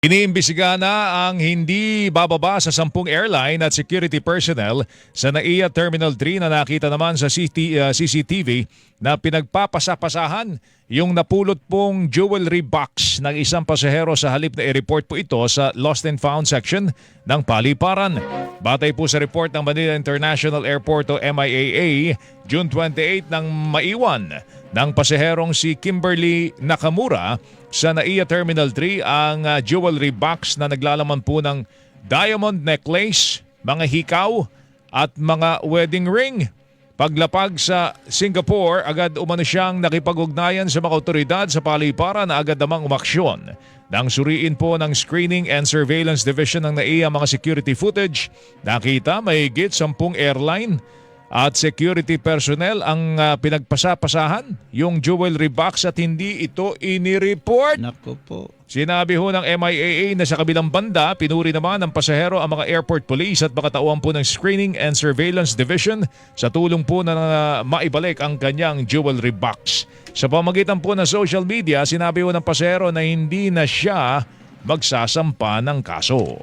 Iniimbisiga na ang hindi bababa sa sampung airline at security personnel sa NAIA Terminal 3 na nakita naman sa CT, CCTV na pinagpapasapasahan yung napulot pong jewelry box ng isang pasahero sa halip na i-report po ito sa Lost and Found section ng paliparan. Batay po sa report ng Manila International Airport o MIAA, June 28 nang maiwan ng pasaherong si Kimberly Nakamura sa NAIA Terminal 3 ang uh, jewelry box na naglalaman po ng diamond necklace, mga hikaw at mga wedding ring. Paglapag sa Singapore, agad umano siyang nakipag-ugnayan sa mga otoridad sa paliparan na agad namang umaksyon. Nang suriin po ng Screening and Surveillance Division ng NAIA mga security footage, nakita may higit sampung airline at security personnel ang uh, pinagpasapasahan yung jewelry box at hindi ito inireport. Nako po. Sinabi ho ng MIAA na sa kabilang banda, pinuri naman ng pasahero ang mga airport police at mga tauhan po ng Screening and Surveillance Division sa tulong po na uh, maibalik ang kanyang jewelry box. Sa pamagitan po ng social media, sinabi ho ng pasahero na hindi na siya magsasampa ng kaso.